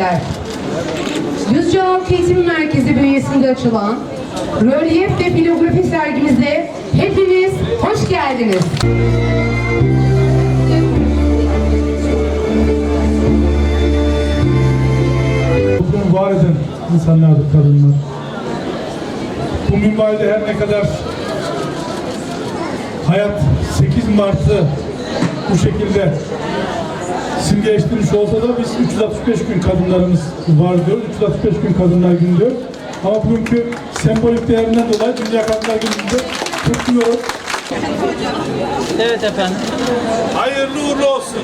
geldiler. Düzce Halk Eğitim Merkezi bünyesinde açılan Rölyef ve Filografi sergimize hepiniz hoş geldiniz. toplumu var eden insanlardır kadınlar. Bu minvalde her ne kadar hayat 8 Mart'ı bu şekilde simgeleştirmiş olsa da biz 365 gün kadınlarımız var diyoruz. 365 gün kadınlar günü. Ama bugünkü sembolik değerinden dolayı Dünya Kadınlar Günü'nde kutluyoruz. Evet efendim. Hayırlı uğurlu olsun.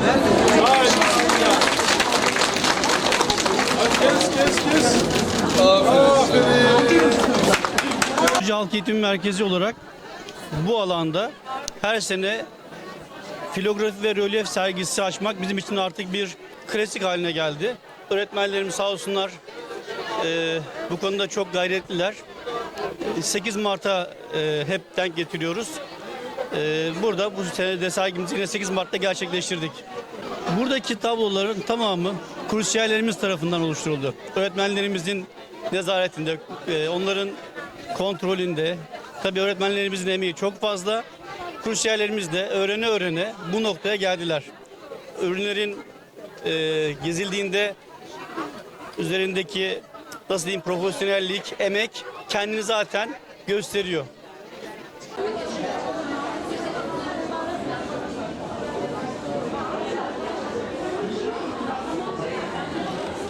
Hayır. Hadi kes kes kes. Aferin. Halk Eğitim Merkezi olarak bu alanda her sene filografi ve rölyef sergisi açmak bizim için artık bir klasik haline geldi. Öğretmenlerimiz sağ olsunlar e, bu konuda çok gayretliler. E, 8 Mart'a e, hep denk getiriyoruz. E, burada bu sene de sergimizi yine 8 Mart'ta gerçekleştirdik. Buradaki tabloların tamamı kursiyerlerimiz tarafından oluşturuldu. Öğretmenlerimizin nezaretinde, e, onların kontrolünde. Tabii öğretmenlerimizin emeği çok fazla. Kursiyerlerimiz de öğrene öğrene bu noktaya geldiler. Ürünlerin e, gezildiğinde üzerindeki nasıl diyeyim profesyonellik, emek kendini zaten gösteriyor.